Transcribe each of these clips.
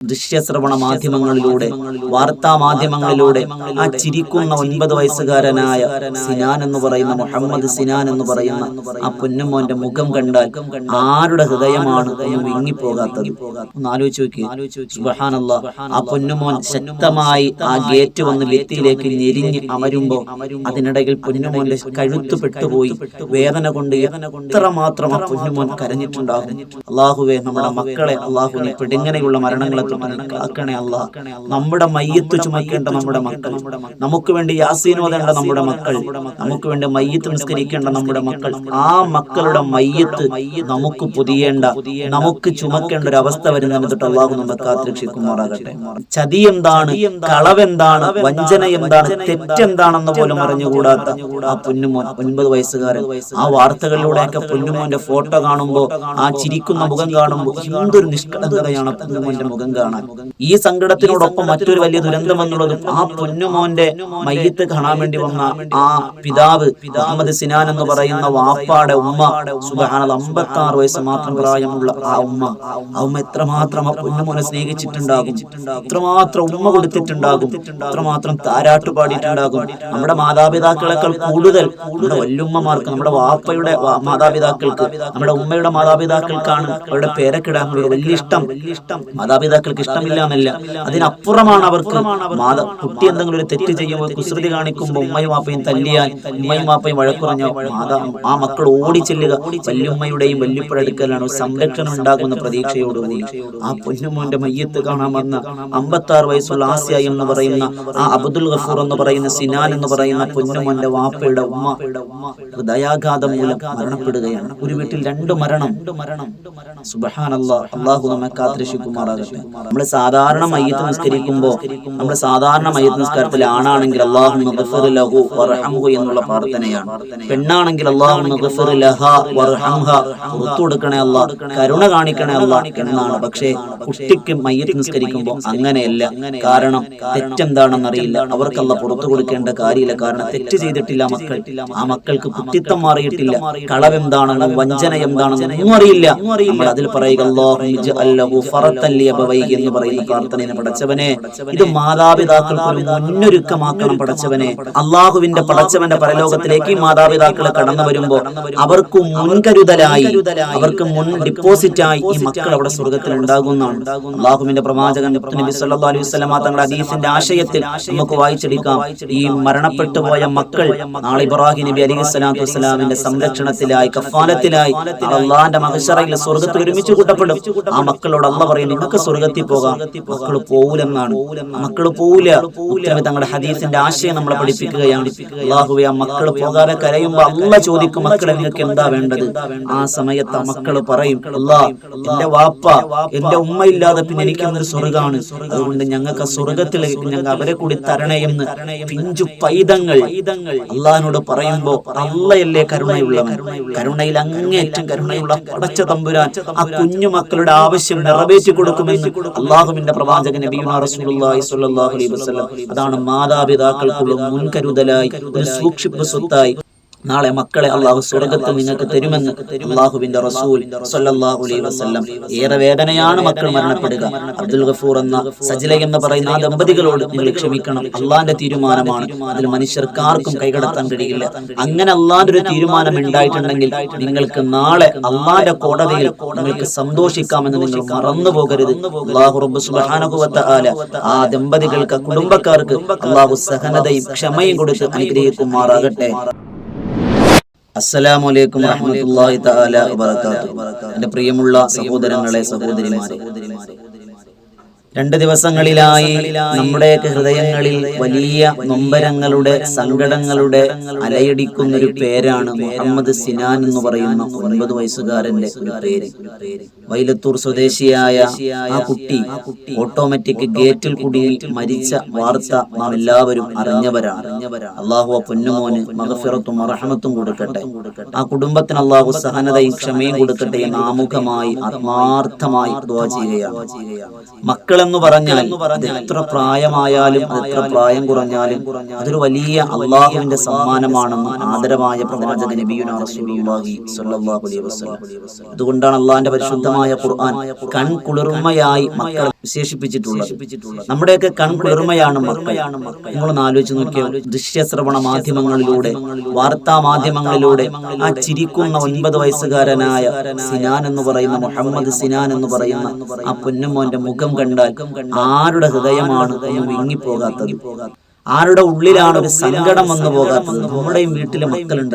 ദൃശ്യശ്രവണ മാധ്യമങ്ങളിലൂടെ വാർത്താ മാധ്യമങ്ങളിലൂടെ ആ ചിരിക്കുന്ന ഒൻപത് വയസ്സുകാരനായ സിനാൻ എന്ന് പറയുന്ന മുഹമ്മദ് സിനാൻ എന്ന് പറയുന്ന ആ പൊന്നുമോന്റെ മുഖം കണ്ടാൽ ആരുടെ ഹൃദയമാണ് വിങ്ങിപ്പോകാത്തത്? ഒന്ന് ആലോചിച്ച് നോക്കി സുബഹാനല്ല ആ പൊന്നുമോൻ ശക്തമായി ആ ഗേറ്റ് വന്ന് ഭിത്തിയിലേക്ക് ഞെരിഞ്ഞ് അമരുമ്പോ അതിനിടയിൽ പൊന്നുമോന്റെ കഴുത്ത് പെട്ടുപോയി. വേദന കൊണ്ട് എത്ര മാത്രം ആ പൊന്നുമോൻ കരഞ്ഞിട്ടുണ്ടാകും? അള്ളാഹുവെ നമ്മുടെ മക്കളെ അള്ളാഹുവിനെ പെടുങ്ങനെയുള്ള മരണങ്ങളെ തൊട്ട് മരണങ്ങളാക്കണേ അല്ല നമ്മുടെ മയ്യത്ത് ചുമക്കേണ്ട നമ്മുടെ മക്കൾ. നമുക്ക് വേണ്ടി യാസീൻ ഓതേണ്ട നമ്മുടെ മക്കൾ. നമുക്ക് വേണ്ടി മയ്യത്ത് നിസ്കരിക്കേണ്ട നമ്മുടെ മക്കൾ. ആ മക്കളുടെ മയ്യത്ത് നമുക്ക് പുതിയേണ്ട. നമുക്ക് ചുമക്കേണ്ട ഒരു അവസ്ഥ വരുന്ന തൊട്ട് അള്ളാഹു നമ്മെ കാത്തിരക്ഷിക്കുമാറാകട്ടെ. ചതി എന്താണ് കളവെന്താണ്? വഞ്ചന എന്താണ് തെറ്റെന്താണെന്ന് പോലും അറിഞ്ഞുകൂടാത്ത ആ പൊന്നുമോൻ ഒൻപത് വയസ്സുകാരൻ. ആ വാർത്തകളിലൂടെയൊക്കെ പൊന്നുമോന്റെ ഫോട്ടോ കാണുമ്പോ ആ ചിരിക്കുന്ന മുഖം കാണുമ്പോൾ എന്തൊരു നിഷ്കളങ്കതയാണ് പൊന്നുമോന്റെ മുഖം കാണാൻ ഈ സങ്കടത്തിനോടൊപ്പം മറ്റൊരു വലിയ ദുരന്തം എന്നുള്ളതും ആ പൊന്നുമോന്റെ മയ്യത്ത് കാണാൻ വേണ്ടി വന്ന ആ പിതാവ് മുഹമ്മദ് സിനാൻ എന്ന് പറയുന്ന വാപ്പാടെ ഉമ്മ. സുബാനത് അമ്പത്തി ആറ് വയസ്സ് മാത്രം പ്രായമുള്ള ആ ഉമ്മ. ആ ഉമ്മ എത്രമാത്രം ആ പൊന്നുമോനെ സ്നേഹിച്ചിട്ടുണ്ടാകും? എത്രമാത്രം ഉമ്മ കൊടുത്തിട്ടുണ്ടാകും? എത്രമാത്രം താരാട്ട് പാടിയിട്ടുണ്ടാകും? നമ്മുടെ മാതാപിതാക്കളെക്കാൾ കൂടുതൽ നമ്മുടെ വല്യുമ്മമാർക്ക് നമ്മുടെ വാപ്പയുടെ മാതാപിതാക്കൾക്ക് നമ്മുടെ ഉമ്മയുടെ മാതാപിതാക്കൾക്കാണ് അവരുടെ പേരക്കിടാനുള്ള വലിയ ഇഷ്ടം. മാതാപിതാക്കൾക്ക് ഇഷ്ടമില്ല എന്നല്ല അതിനപ്പുറമാണ് അവർക്ക് കുട്ടി എന്തെങ്കിലും ഒരു തെറ്റ് ചെയ്യുമ്പോൾ കുസൃതി കാണിക്കുമ്പോൾ ഉമ്മയും വാപ്പയും തല്ലിയാൽ ഉമ്മയും വാപ്പയും വഴക്കുറഞ്ഞ മാതാ ആ മക്കൾ ഓടി ചെല്ലുക. വല്യുമ്മയുടെയും വല്യുപ്പഴടുക്കലാണ് സംരക്ഷണം ഉണ്ടാകുന്ന പ്രതീക്ഷയോടുകൂടി. ആ പൊന്നുമോന്റെ മയ്യത്ത് കാണാൻ വന്ന അമ്പത്തി ആറ് വയസ്സുള്ള ആസിയ എന്ന് പറയുന്ന ആ അബ്ദുൽ ഗഫൂർ എന്ന് പറയുന്ന സിനാൻ എന്ന് പറയുന്ന പൊന്നുമോന്റെ വാപ്പയുടെ ഉമ്മ ഹൃദയാഘാതം മൂലം മരണപ്പെടുകയാണ്. ഒരു വീട്ടിൽ രണ്ട് മരണം. സുബഹാനല്ലാ. അള്ളാഹു നമ്മെ കാത്തിരക്ഷിക്കുമാറാകട്ടെ. നമ്മൾ സാധാരണ മയ്യത്ത് നിസ്കരിക്കുമ്പോൾ നമ്മൾ സാധാരണ മയ്യത്ത് നിസ്കാരത്തിൽ ആണാണെങ്കിൽ അള്ളാഹു മഗ്ഫിർ ലഹു വർഹംഹു എന്നുള്ള പ്രാർത്ഥനയാണ്. പെണ്ണാണെങ്കിൽ അള്ളാഹു മഗ്ഫിർ ലഹ വർഹംഹ പുറത്തു കൊടുക്കണേ അല്ലാ കരുണ കാണിക്കണേ അല്ല എന്നാണ്. പക്ഷേ കുട്ടിക്ക് മയ്യത്ത് നിസ്കരിക്കുമ്പോൾ അങ്ങനെയല്ല. കാരണം തെറ്റെന്താണെന്ന് അറിയില്ല അവർക്കല്ല പുറത്തു കൊടുക്കേണ്ട കാര്യമില്ല. കാരണം തെറ്റ് ചെയ്തിട്ടില്ല മക്കൾ. ആ മക്കൾക്ക് കുട്ടിത്തം മാറിയിട്ടില്ല. കളവെന്താണെന്നും വഞ്ചന എന്താണെന്നും ഒന്നും അറിയില്ല. നമ്മൾ അതിൽ പറയുക അള്ളാഹു അല്ലഹു ഫറത്തല്ലി ഫറത്തൻ ലിയബവൈഹി" എന്ന് പറയുന്ന പ്രാർത്ഥനയെ പടച്ചവനെ ഇത് മാതാപിതാക്കൾക്ക് ഒരു മുന്നൊരുക്കമാക്കണം പടച്ചവനെ അള്ളാഹുവിന്റെ പടച്ചവന്റെ പരലോകത്തിലേക്ക് മാതാപിതാക്കളെ മാതാപിതാക്കൾ കടന്നു വരുമ്പോ അവർക്ക് മുൻകരുതലായി അവർക്ക് മുൻ ഡിപ്പോസിറ്റായി ഈ മക്കൾ അവിടെ സ്വർഗത്തിൽ ഉണ്ടാകുന്നതാണ് അള്ളാഹുവിന്റെ പ്രവാചകൻ നബി സല്ലല്ലാഹു അലൈഹി വസല്ലമ തങ്ങളുടെ ഹദീസിന്റെ ആശയത്തിൽ നമുക്ക് വായിച്ചെടുക്കാം. ഈ മരണപ്പെട്ടു പോയ മക്കൾ നാളെ ഇബ്രാഹിം നബി അലൈഹി സ്വലാത്തു വസ്സലാമിന്റെ സംരക്ഷണത്തിലായി കഫാലത്തിലായി അള്ളാഹിന്റെ മഹശറയിൽ സ്വർഗത്തിൽ ഒരുമിച്ച് കൂട്ടപ്പെടും. ആ മക്കളോട് അള്ള പറയും നിങ്ങൾക്ക് സ്വർഗത്തിൽ പോകാം. മക്കൾ പോകൂലെന്നാണ് മക്കൾ പോവില്ല തങ്ങളുടെ ഹദീസിന്റെ ആശയം നമ്മളെ പഠിപ്പിക്കുകയാണ്. മക്കൾ പോകാതെ കരയുമ്പോ അല്ല ചോദിക്കും മക്കളെ നിങ്ങൾക്ക് എന്താ വേണ്ടത്? ആ സമയത്ത് ആ മക്കൾ പറയും എന്റെ വാപ്പ എന്റെ ഉമ്മ ഇല്ലാതെ പിന്നെ എനിക്ക് അന്നൊരു സ്വർഗമാണ് അതുകൊണ്ട് ഞങ്ങൾക്ക് സ്വർഗത്തിൽ ഞങ്ങൾ അവരെ കൂടി എന്ന് പിഞ്ചു പൈതങ്ങൾ അള്ളഹാനോട് പറയുമ്പോ അള്ളയല്ലേ കരുണയുള്ളവൻ. കരുണയിൽ അങ്ങേറ്റം കരുണയുള്ള പടച്ച തമ്പുരാൻ ആ കുഞ്ഞു മക്കളുടെ ആവശ്യം നിറവേറ്റി കൊടുക്കുമെന്ന് അള്ളാഹുവിന്റെ പ്രവാചകൻ അതാണ് മാതാപിതാക്കൾക്കുള്ള മുൻകരുതലായി ഒരു സൂക്ഷിപ്പ് സ്വത്തായി നാളെ മക്കളെ അള്ളാഹു സ്വർഗത്തിൽ നിങ്ങൾക്ക് തരുമെന്ന് അള്ളാഹുവിന്റെ റസൂൽ സല്ലല്ലാഹു അലൈഹി വസല്ലം. ഏറെ വേദനയാണ് മക്കൾ മരണപ്പെടുക. അബ്ദുൽ ഗഫൂർ എന്ന സജില എന്ന് പറയുന്ന ആ ദമ്പതികളോട് നിങ്ങൾ ക്ഷമിക്കണം. അള്ളാന്റെ തീരുമാനമാണ്. അതിൽ മനുഷ്യർക്കാർക്കും കൈകടത്താൻ കഴിയില്ല. അങ്ങനെ അള്ളാന്റെ ഒരു തീരുമാനം ഉണ്ടായിട്ടുണ്ടെങ്കിൽ നിങ്ങൾക്ക് നാളെ അള്ളാന്റെ കോടതിയിൽ നിങ്ങൾക്ക് സന്തോഷിക്കാമെന്ന് നിങ്ങൾ മറന്നു പോകരുത്. അള്ളാഹു റബ്ബ് സുബ്ഹാനഹു ആ ദമ്പതികൾക്ക് കുടുംബക്കാർക്ക് അള്ളാഹു സഹനതയും ക്ഷമയും കൊടുത്ത് അനുഗ്രഹിക്കുമാറാകട്ടെ. അസ്സലാമു അലൈക്കും വറഹ്മത്തുള്ളാഹി തആല വബറകാതുഹു. എന്റെ പ്രിയമുള്ള സഹോദരങ്ങളെ സഹോദരിമാരെ. രണ്ട് ദിവസങ്ങളിലായി നമ്മുടെയൊക്കെ ഹൃദയങ്ങളിൽ വലിയ നൊമ്പരങ്ങളുടെ സങ്കടങ്ങളുടെ അലയടിക്കുന്ന ഒരു പേരാണ് മുഹമ്മദ് സിനാൻ എന്ന് പറയുന്ന ഒൻപത് വയസ്സുകാരന്റെ ഒരു പേര്. വൈലത്തൂർ സ്വദേശിയായ ആ കുട്ടി ഓട്ടോമാറ്റിക് ഗേറ്റിൽ കുടിയിൽ മരിച്ച വാർത്ത നാം എല്ലാവരും അറിഞ്ഞവരാണ്. അള്ളാഹു ആ പൊന്നുമോന് മകഫിറത്തും അർഹമത്തും കൊടുക്കട്ടെ. ആ കുടുംബത്തിന് അള്ളാഹു സഹനതയും ക്ഷമയും കൊടുക്കട്ടെ എന്ന് ആമുഖമായി ആത്മാർത്ഥമായി ചെയ്യുകയാണ്. ചെയ്യുകയാണ്. മക്കളെന്ന് പറഞ്ഞാൽ എത്ര പ്രായമായാലും എത്ര പ്രായം കുറഞ്ഞാലും അതൊരു വലിയ അള്ളാഹുവിന്റെ സമ്മാനമാണെന്ന് ആദരമായ പ്രവാചക അതുകൊണ്ടാണ് അള്ളാഹിന്റെ പരിശുദ്ധമായ ഖുർആൻ കൺകുളിർമയായി മക്കളെ വിശേഷിപ്പിച്ചിട്ടുള്ളത്. നമ്മുടെയൊക്കെ കൺകുളിർമയാണ് മക്കൾ. നിങ്ങളൊന്ന് ആലോചിച്ച് നോക്കിയോ? ദൃശ്യശ്രവണ മാധ്യമങ്ങളിലൂടെ വാർത്താ മാധ്യമങ്ങളിലൂടെ ആ ചിരിക്കുന്ന ഒൻപത് വയസ്സുകാരനായ സിനാൻ എന്ന് പറയുന്ന മുഹമ്മദ് സിനാൻ എന്ന് പറയുന്ന ആ പൊന്നുമോന്റെ മുഖം കണ്ടാൽ ആരുടെ ഹൃദയമാണ് വിങ്ങിപ്പോകാത്തത് വിങ്ങിപ്പോകാത്തത് ആരുടെ ഉള്ളിലാണ് ഒരു സങ്കടം വന്നു പോകാത്തത്? നമ്മുടെയും വീട്ടിലെ മക്കളുണ്ട്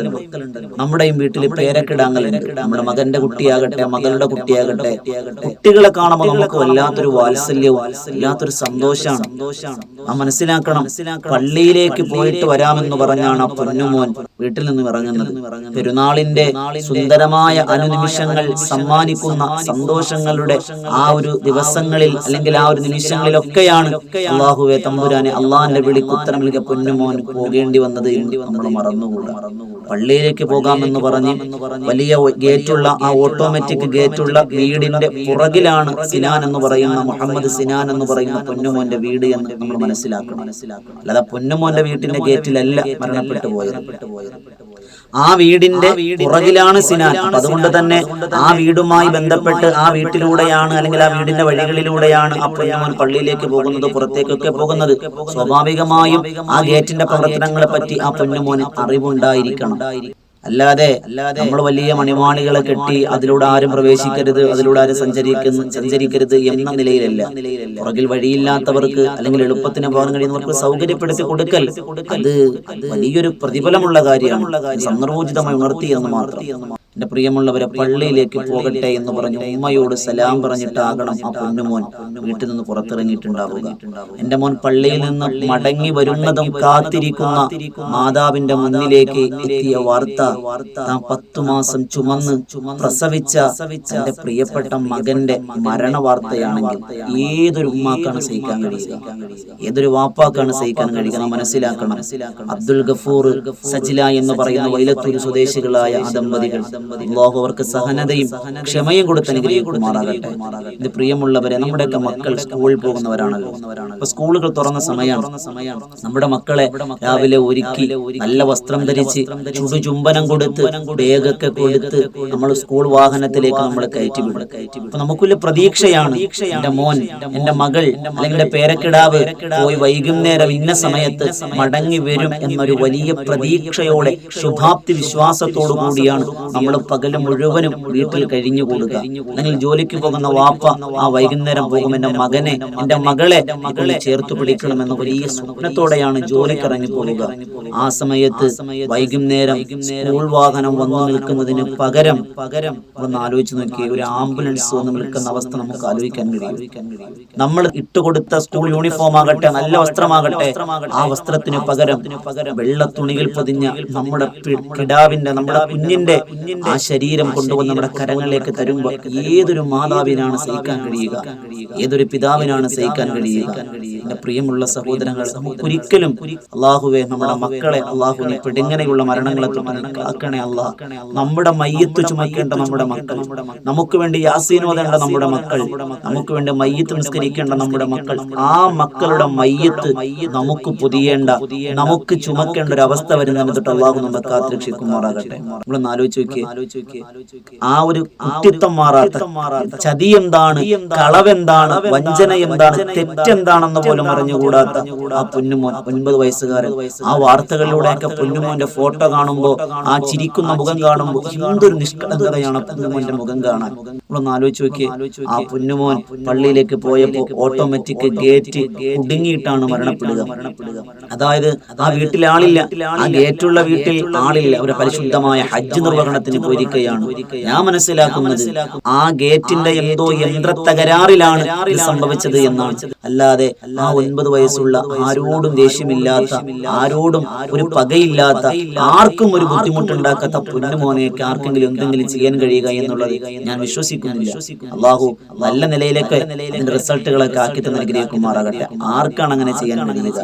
നമ്മുടെയും വീട്ടിൽ പേരക്കിടാങ്ങളുണ്ട് നമ്മുടെ മകന്റെ കുട്ടിയാകട്ടെ മകളുടെ കുട്ടിയാകട്ടെ കുട്ടികളെ കാണുമ്പോൾ നമുക്ക് വല്ലാത്തൊരു വാത്സല്യവും വല്ലാത്തൊരു സന്തോഷമാണ് ആ മനസ്സിലാക്കണം. പള്ളിയിലേക്ക് പോയിട്ട് വരാമെന്ന് പറഞ്ഞാണ് ആ പൊന്നുമോൻ വീട്ടിൽ നിന്ന് ഇറങ്ങുന്നത്. പെരുന്നാളിന്റെ സുന്ദരമായ അനുനിമിഷങ്ങൾ സമ്മാനിക്കുന്ന സന്തോഷങ്ങളുടെ ആ ഒരു ദിവസങ്ങളിൽ അല്ലെങ്കിൽ ആ ഒരു നിമിഷങ്ങളിലൊക്കെയാണ് അള്ളാഹുവെ തമ്പുരാനെ അള്ളാഹിന്റെ വിളിക്ക് ഉത്തരം നൽകിയ പൊന്നുമോൻ പോകേണ്ടി വന്നത് നമ്മൾ മറന്നുകൂടാ. പള്ളിയിലേക്ക് പോകാമെന്ന് പറഞ്ഞ് വലിയ ഗേറ്റുള്ള ആ ഓട്ടോമാറ്റിക് ഗേറ്റുള്ള വീടിന്റെ പുറകിലാണ് സിനാൻ എന്ന് പറയുന്ന മുഹമ്മദ് സിനാൻ എന്ന് പറയുന്ന പൊന്നുമോന്റെ വീട് എന്ന് നമ്മൾ മനസ്സിലാക്കണം. അല്ലാതെ പൊന്നുമോന്റെ വീട്ടിന്റെ ഗേറ്റിലല്ല മരണപ്പെട്ടു പോയത്. ആ വീടിന്റെ പുറകിലാണ് സിനാൻ. അതുകൊണ്ട് തന്നെ ആ വീടുമായി ബന്ധപ്പെട്ട് ആ വീട്ടിലൂടെയാണ് അല്ലെങ്കിൽ ആ വീടിന്റെ വഴികളിലൂടെയാണ് ആ പൊന്നുമോൻ പള്ളിയിലേക്ക് പോകുന്നത് പുറത്തേക്കൊക്കെ പോകുന്നത്. സ്വാഭാവികമായും ആ ഗേറ്റിന്റെ പ്രവർത്തനങ്ങളെ പറ്റി ആ പൊന്നുമോന് അറിവുണ്ടായിരിക്കണം. അല്ലാതെ അല്ലാതെ നമ്മൾ വലിയ മണിമാളികളെ കെട്ടി അതിലൂടെ ആരും പ്രവേശിക്കരുത് അതിലൂടെ ആരും സഞ്ചരിക്കുന്ന സഞ്ചരിക്കരുത് എന്ന നിലയിലല്ല. പുറകിൽ വഴിയില്ലാത്തവർക്ക് അല്ലെങ്കിൽ എളുപ്പത്തിന് പോകാൻ കഴിയുന്നവർക്ക് സൗകര്യപ്പെടുത്തി കൊടുക്കൽ അത് വലിയൊരു പ്രതിഫലമുള്ള കാര്യമാണ്. സന്ദർഭോചിതമായി ഉണർത്തി എന്ന് മാത്രം. എന്റെ പ്രിയമുള്ളവരെ പള്ളിയിലേക്ക് പോകട്ടെ എന്ന് പറഞ്ഞു ഉമ്മയോട് സലാം പറഞ്ഞിട്ടാകണം ആ പൊന്നുമോൻ വീട്ടിൽ നിന്ന് പുറത്തിറങ്ങിയിട്ടുണ്ടാവുക. എന്റെ മോൻ പള്ളിയിൽ നിന്ന് മടങ്ങി വരുന്നതും കാത്തിരിക്കുന്ന മാതാവിന്റെ മുന്നിലേക്ക് എത്തിയ വാർത്ത താൻ പത്തു മാസം ചുമന്ന് പ്രസവിച്ച എന്റെ പ്രിയപ്പെട്ട മകന്റെ മരണ വാർത്തയാണെങ്കിൽ ഏതൊരു ഉമ്മാക്കാണ് സഹിക്കാൻ കഴിയുക? ഏതൊരു വാപ്പാക്കാണ് സഹിക്കാൻ കഴിയുക? നാം മനസ്സിലാക്കണം. അബ്ദുൽ ഗഫൂർ സജില എന്ന് പറയുന്ന വൈലത്തൂർ സ്വദേശികളായ ദമ്പതികൾ അള്ളാഹു അവർക്ക് സഹനതയും ക്ഷമയും കൊടുത്ത് അനുഗ്രഹിക്കുമാറാകട്ടെ. ഇത് പ്രിയമുള്ളവരെ നമ്മുടെയൊക്കെ മക്കൾ സ്കൂളിൽ പോകുന്നവരാണല്ലോ. സ്കൂളുകൾ തുറന്ന സമയമാണ് നമ്മുടെ മക്കളെ രാവിലെ ഒരുക്കി നല്ല വസ്ത്രം ധരിച്ച് ചുടുചുംബനം കൊടുത്ത് ബാഗൊക്കെ കൊടുത്ത് നമ്മൾ സ്കൂൾ വാഹനത്തിലേക്ക് നമ്മൾ കയറ്റി വിടും അപ്പൊ നമുക്കുള്ള പ്രതീക്ഷയാണ്. എന്റെ മോൻ എന്റെ മകൾ അല്ലെങ്കിൽ പേരക്കിടാവ് പോയി വൈകുന്നേരം ഇന്ന സമയത്ത് മടങ്ങി വരും എന്നൊരു വലിയ പ്രതീക്ഷയോടെ ശുഭാപ്തി വിശ്വാസത്തോടു കൂടിയാണ് നമ്മൾ പകൽ മുഴുവനും വീട്ടിൽ കഴിഞ്ഞുകൂടുക. നിങ്ങൾ ജോലിക്ക് പോകുന്ന വാപ്പ ആ വൈകുന്നേരം പോകും. എന്റെ മകനെ എന്റെ മകളെ മകളെ ചേർത്ത് പിടിക്കണമെന്ന വലിയ സ്വപ്നത്തോടെയാണ് ജോലിക്ക് ഇറങ്ങി പോവുക. ആ സമയത്ത് വൈകുന്നേരം സ്കൂൾ വാഹനം വന്നു നിൽക്കുന്നതിന് പകരം പകരം ഒന്ന് ആലോചിച്ച് നോക്കി ഒരു ആംബുലൻസ് വന്ന് നിൽക്കുന്ന അവസ്ഥ നമുക്ക് ആലോചിക്കാൻ കഴിയും. നമ്മൾ ഇട്ടുകൊടുത്ത സ്കൂൾ യൂണിഫോം ആകട്ടെ നല്ല വസ്ത്രമാകട്ടെ ആ വസ്ത്രത്തിന് പകരം വെള്ള തുണിയിൽ പതിഞ്ഞ നമ്മുടെ കിടാവിന്റെ നമ്മുടെ കുഞ്ഞിന്റെ ആ ശരീരം കൊണ്ടുവന്ന് നമ്മുടെ കരങ്ങളിലേക്ക് തരുമ്പോൾ ഏതൊരു മാതാവിനാണ് സഹിക്കാൻ കഴിയുക? ഏതൊരു പിതാവിനാണ് സഹിക്കാൻ കഴിയുക? എന്റെ പ്രിയമുള്ള സഹോദരങ്ങൾ ഒരിക്കലും അള്ളാഹുവെ നമ്മുടെ മക്കളെ അള്ളാഹുവിനെ പെടുങ്ങനെയുള്ള മരണങ്ങളെ കാക്കണേ അള്ളാഹ് നമ്മുടെ മയ്യത്ത് ചുമക്കേണ്ട നമ്മുടെ മക്കൾ. നമുക്ക് വേണ്ടി യാസീനോദേണ്ട നമ്മുടെ മക്കൾ. നമുക്ക് വേണ്ടി മയ്യത്ത് നിസ്കരിക്കേണ്ട നമ്മുടെ മക്കൾ. ആ മക്കളുടെ മയ്യത്ത് നമുക്ക് പുതിയേണ്ട നമുക്ക് ചുമക്കേണ്ട ഒരു അവസ്ഥ വരുന്നതിന് തൊട്ട് അള്ളാഹു നമ്മെ കാത്തിരക്ഷിക്കുമാറാകട്ടെ. നമ്മളൊന്ന് ആലോചിച്ച് നോക്കിയേ. ആ ഒരു കുട്ടിത്വം മാറാത്ത ചതി എന്താണ് കളവെന്താണ് വഞ്ചന എന്താണ് തെറ്റെന്താണെന്ന് പോലും അറിഞ്ഞുകൂടാത്ത ആ പൊന്നുമോൻ ഒൻപത് വയസ്സുകാരൻ. ആ വാർത്തകളിലൂടെയൊക്കെ പൊന്നുമോന്റെ ഫോട്ടോ കാണുമ്പോ ആ ചിരിക്കുന്ന മുഖം കാണുമ്പോ എന്തൊരു നിഷ്കളങ്കതയാണ് പൊന്നുമോന്റെ മുഖം കാണാൻ. നമ്മളൊന്ന് ആലോചിച്ച് നോക്കിയേ ആ പൊന്നുമോൻ പള്ളിയിലേക്ക് പോയപ്പോ ഓട്ടോമാറ്റിക് ഗേറ്റ് കുടുങ്ങിയിട്ടാണ് മരണപ്പെടുക. അതായത് ആ വീട്ടിൽ ആളില്ല ആ ഗേറ്റുള്ള വീട്ടിൽ ആളില്ല. ഒരു പരിശുദ്ധമായ ഹജ്ജ് നിർവഹണത്തിന് പോയിരിക്കുകയാണ് ഞാൻ മനസ്സിലാക്കുന്നത് ആ ഗേറ്റിന്റെ എന്തോ യന്ത്ര തകരാറിലാണ് ഇത് സംഭവിച്ചത് എന്നാണ്. അല്ലാതെ ആ ഒൻപത് വയസ്സുള്ള ആരോടും ദേഷ്യമില്ലാത്ത ആരോടും ഒരു പകയില്ലാത്ത ആർക്കും ഒരു ബുദ്ധിമുട്ടുണ്ടാക്കാത്ത പൊന്നുമോനെയൊക്കെ ആർക്കെങ്കിലും എന്തെങ്കിലും ചെയ്യാൻ കഴിയുക എന്നുള്ളത് ഞാൻ വിശ്വസിക്കുന്നു അള്ളാഹു നല്ല നിലയിലേക്ക് റിസൾട്ടുകളൊക്കെ ആക്കി തന്നെ ഗ്രഹിക്കുമാറാകട്ടെ ആർക്കാണ് അങ്ങനെ ചെയ്യാൻ കഴിയുക?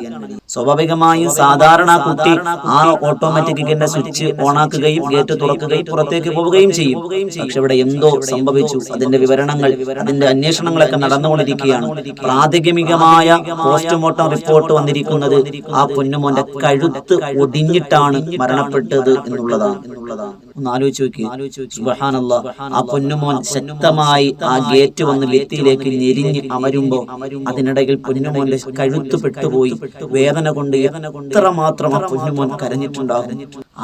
സ്വാഭാവികമായും സാധാരണ കുട്ടി ആ ഓട്ടോമാറ്റിക് ഓട്ടോമാറ്റിക്കിന്റെ സ്വിച്ച് ഓണാക്കുകയും ഗേറ്റ് തുറക്കുകയും പുറത്തേക്ക് പോവുകയും ചെയ്യും. പക്ഷെ ഇവിടെ എന്തോ സംഭവിച്ചു. അതിന്റെ വിവരണങ്ങൾ അതിന്റെ അന്വേഷണങ്ങളൊക്കെ നടന്നുകൊണ്ടിരിക്കുകയാണ്. പ്രാഥമികമായ പോസ്റ്റ്മോർട്ടം റിപ്പോർട്ട് വന്നിരിക്കുന്നത് ആ പൊന്നുമോന്റെ കഴുത്ത് ഒടിഞ്ഞിട്ടാണ് മരണപ്പെട്ടത് എന്നുള്ളതാണ്. ഒന്ന് ആലോചിച്ച് നോക്കി സുബഹാനല്ല. ആ പൊന്നുമോൻ ശക്തമായി ആ ഗേറ്റ് വന്ന് ഭിത്തിയിലേക്ക് ഞെരിഞ്ഞ് അമരുമ്പോ അതിനിടയിൽ പൊന്നുമോന്റെ കഴുത്ത് പെട്ടുപോയി. വേദന കൊണ്ട് എത്ര മാത്രം പൊന്നുമോൻ കരഞ്ഞിട്ടുണ്ടാകും